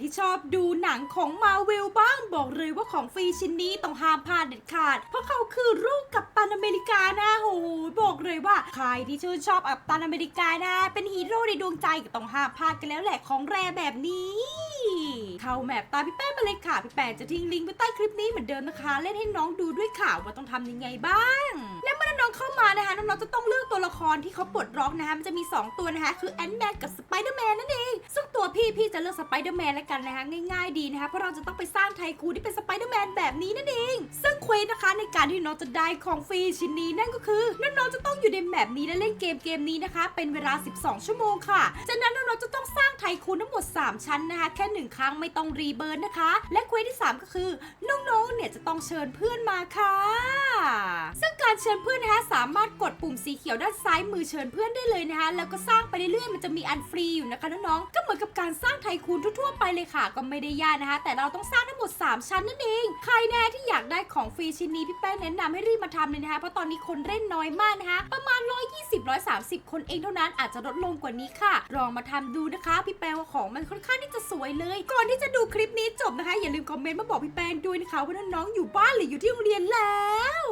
ที่ชอบดูหนังของมาเวลบ้างบอกเลยว่าของฟรีชิ้นนี้ต้องห้ามพลาดเด็ดขาด เพราะเขาคือลูกกับตันอเมริกานะโหบอกเลยว่าใครที่ชื่นชอบอับตันอเมริกานะ เป็นฮีโร่ในดวงใจก็ต้องห้ามพลาดกันแล้วแหละของแรแบบนี้ เข้าแมปตามพี่แป้งมาเลยค่ะ พี่แป้งจะทิ้งลิงก์ไว้ใต้คลิปนี้เหมือนเดิมนะคะ เล่นให้น้องดูด้วยค่ะว่าต้องทำยังไงบ้าง และเมื่อน้องเข้ามานะคะน้องๆจะต้องเลือกตัวละครที่เขาปลดล็อกนะคะมันจะมี 2 ตัวนะคะคือแอนด์แมนกับสไปเดอร์แมนนั่นเองซึ่งตัวพี่พี่จะเลือกสไปเดอร์แมนแล้วกันนะคะง่ายๆดีนะคะเพราะเราจะต้องไปสร้างไทคูที่เป็นสไปเดอร์แมนแบบนี้นั่นเองซึ่ง สนะคะ ในการที่น้องจะได้ของฟรีชิ้นนี้นั่นก็คือน้องๆจะต้องอยู่ในแมปนี้และเล่นเกมเกมนี้นะคะ เป็นเวลา 12 ชั่วโมงค่ะ จากนั้นน้องๆจะต้องสร้างไทคูนทั้งหมด 3 ชั้นนะคะ แค่หนึ่งครั้งไม่ต้องรีเบิร์นนะคะ และเควสที่ 3 ก็คือน้องๆเนี่ยจะต้องเชิญเพื่อนมาค่ะ การเชิญเพื่อนนะคะสามารถกดปุ่มสีเขียวด้านซ้ายมือเชิญเพื่อนได้เลยนะคะแล้วก็สร้างไปเรื่อยๆมันจะมีอันฟรีอยู่นะคะน้องๆก็เหมือนกับการสร้างไทคูนทั่วๆไปเลยค่ะ ก็ไม่ได้ยากนะคะ แต่เราต้องสร้างทั้งหมด 3 ชั้นนั่นเอง ใครแน่ที่อยากได้ของฟรีชิ้นนี้พี่แป้งแนะนำให้รีบมาทำเลยนะคะเพราะตอนนี้คนเล่นน้อยมากนะคะประมาณ 120-130 คนเองเท่านั้นอาจจะลดลงกว่านี้ค่ะลองมาทำดูนะคะ พี่แป้งว่าของมันค่อนข้างที่จะสวยเลย ก่อนที่จะดูคลิปนี้จบนะคะ อย่าลืมคอมเมนต์มาบอกพี่แป้งด้วยนะคะว่าน้องๆอยู่บ้านหรืออยู่ที่โรงเรียนแล้ว